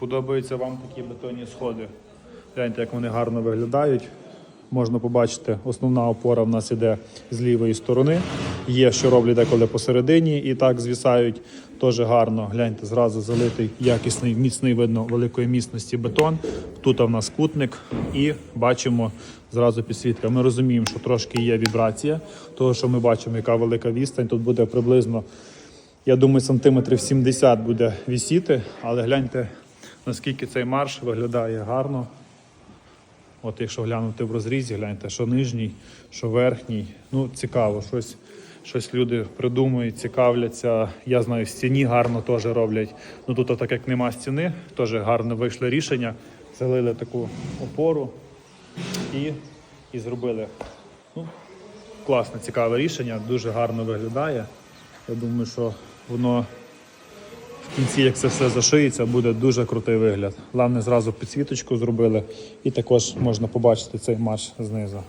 Подобаються вам такі бетонні сходи. Гляньте, як вони гарно виглядають. Можна побачити, основна опора в нас іде з лівої сторони. Є, що роблять деколи посередині, і так звісають теж гарно. Гляньте, зразу залитий якісний, міцний видно великої міцності бетон. Тут в нас кутник, і бачимо зразу підсвітка. Ми розуміємо, що трошки є вібрація, того що ми бачимо, яка велика відстань. Тут буде приблизно я думаю, сантиметрів 70 буде вісіти, але гляньте, наскільки цей марш виглядає гарно. От якщо глянути в розрізі, гляньте, що нижній, що верхній. Ну, цікаво, щось, щось люди придумують, цікавляться. Я знаю, в стіні гарно теж роблять. Ну тут, так як нема стіни, теж гарно вийшло рішення. Залили таку опору і, і зробили. Ну, класне, цікаве рішення, дуже гарно виглядає. Я думаю, що воно кінці, як це все зашиється, буде дуже крутий вигляд. Головне, зразу підсвіточку зробили, і також можна побачити цей марш знизу.